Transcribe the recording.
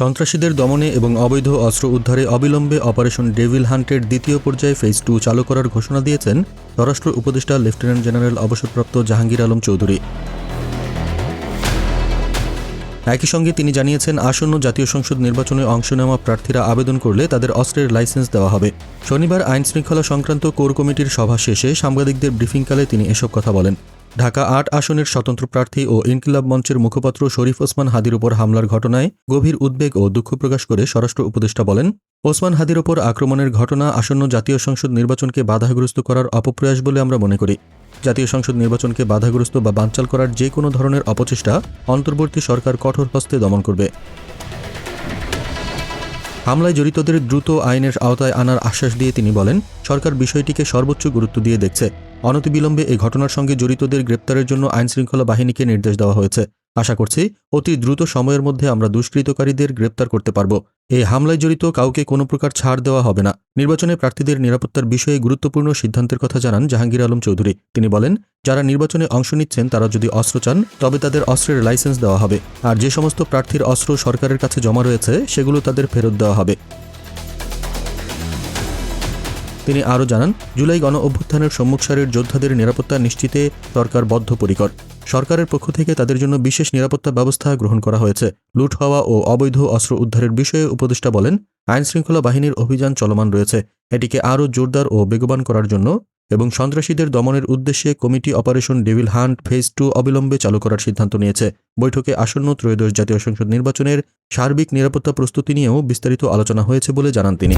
সন্ত্রাসীদের দমনে এবং অবৈধ অস্ত্র উদ্ধারে অবিলম্বে অপারেশন ডেভিল হান্টের দ্বিতীয় পর্যায়ে ফেজ টু চালু করার ঘোষণা দিয়েছেন স্বরাষ্ট্র উপদেষ্টা লেফটেন্যান্ট জেনারেল অবসরপ্রাপ্ত জাহাঙ্গীর আলম চৌধুরী। একই সঙ্গে তিনি জানিয়েছেন, আসন্ন জাতীয় সংসদ নির্বাচনে অংশ নেওয়া প্রার্থীরা আবেদন করলে তাদের অস্ত্রের লাইসেন্স দেওয়া হবে। শনিবার আইন শৃঙ্খলা সংক্রান্ত কোর কমিটির সভা শেষে সাংবাদিকদের ব্রিফিংকালে তিনি এসব কথা বলেন। ঢাকা আট আসনের স্বতন্ত্র প্রার্থী ও ইনকিলাব মঞ্চের মুখপাত্র শরীফ ওসমান হাদির উপর হামলার ঘটনায় গভীর উদ্বেগ ও দুঃখ প্রকাশ করে স্বরাষ্ট্র উপদেষ্টা বলেন, ওসমান হাদির ওপর আক্রমণের ঘটনা আসন্ন জাতীয় সংসদ নির্বাচনকে বাধাগ্রস্ত করার অপপ্রয়াস বলে আমরা মনে করি। জাতীয় সংসদ নির্বাচনকে বাধাগ্রস্ত বা বানচাল করার যে কোনো ধরনের অপচেষ্টা অন্তর্বর্তী সরকার কঠোর হস্তে দমন করবে। হামলায় জড়িতদের দ্রুত আইনের আওতায় আনার আশ্বাস দিয়ে তিনি বলেন, সরকার বিষয়টিকে সর্বোচ্চ গুরুত্ব দিয়ে দেখছে। অনতিবিলম্বে এই ঘটনার সঙ্গে জড়িতদের গ্রেপ্তারের জন্য আইনশৃঙ্খলা বাহিনীকে নির্দেশ দেওয়া হয়েছে। আশা করছি অতি দ্রুত সময়ের মধ্যে আমরা দুষ্কৃতকারীদের গ্রেপ্তার করতে পারব। এই হামলায় জড়িত কাউকে কোনো প্রকার ছাড় দেওয়া হবে না। নির্বাচনে প্রার্থীদের নিরাপত্তার বিষয়ে গুরুত্বপূর্ণ সিদ্ধান্তের কথা জানান জাহাঙ্গীর আলম চৌধুরী। তিনি বলেন, যারা নির্বাচনে অংশ নিচ্ছেন তারা যদি অস্ত্র চান, তবে তাদের অস্ত্রের লাইসেন্স দেওয়া হবে। আর যে সমস্ত প্রার্থীর অস্ত্র সরকারের কাছে জমা রয়েছে, সেগুলো তাদের ফেরত দেওয়া হবে। তিনি আরও জানান, জুলাই গণ অভ্যুত্থানের সম্মুখ সারির যোদ্ধাদের নিরাপত্তা নিশ্চিতে সরকার বদ্ধপরিকর। সরকারের পক্ষ থেকে তাদের জন্য বিশেষ নিরাপত্তা ব্যবস্থা গ্রহণ করা হয়েছে। লুট হওয়া ও অবৈধ অস্ত্র উদ্ধারের বিষয়ে উপদেষ্টা বলেন, আইনশৃঙ্খলা বাহিনীর অভিযান চলমান রয়েছে। এটিকে আরও জোরদার ও বেগবান করার জন্য এবং সন্ত্রাসীদের দমনের উদ্দেশ্যে committee operation devil hunt phase two অবিলম্বে চালু করার সিদ্ধান্ত নিয়েছে। বৈঠকে আসন্ন ত্রয়োদশ জাতীয় সংসদ নির্বাচনের সার্বিক নিরাপত্তা প্রস্তুতি নিয়েও বিস্তারিত আলোচনা হয়েছে বলে জানান তিনি।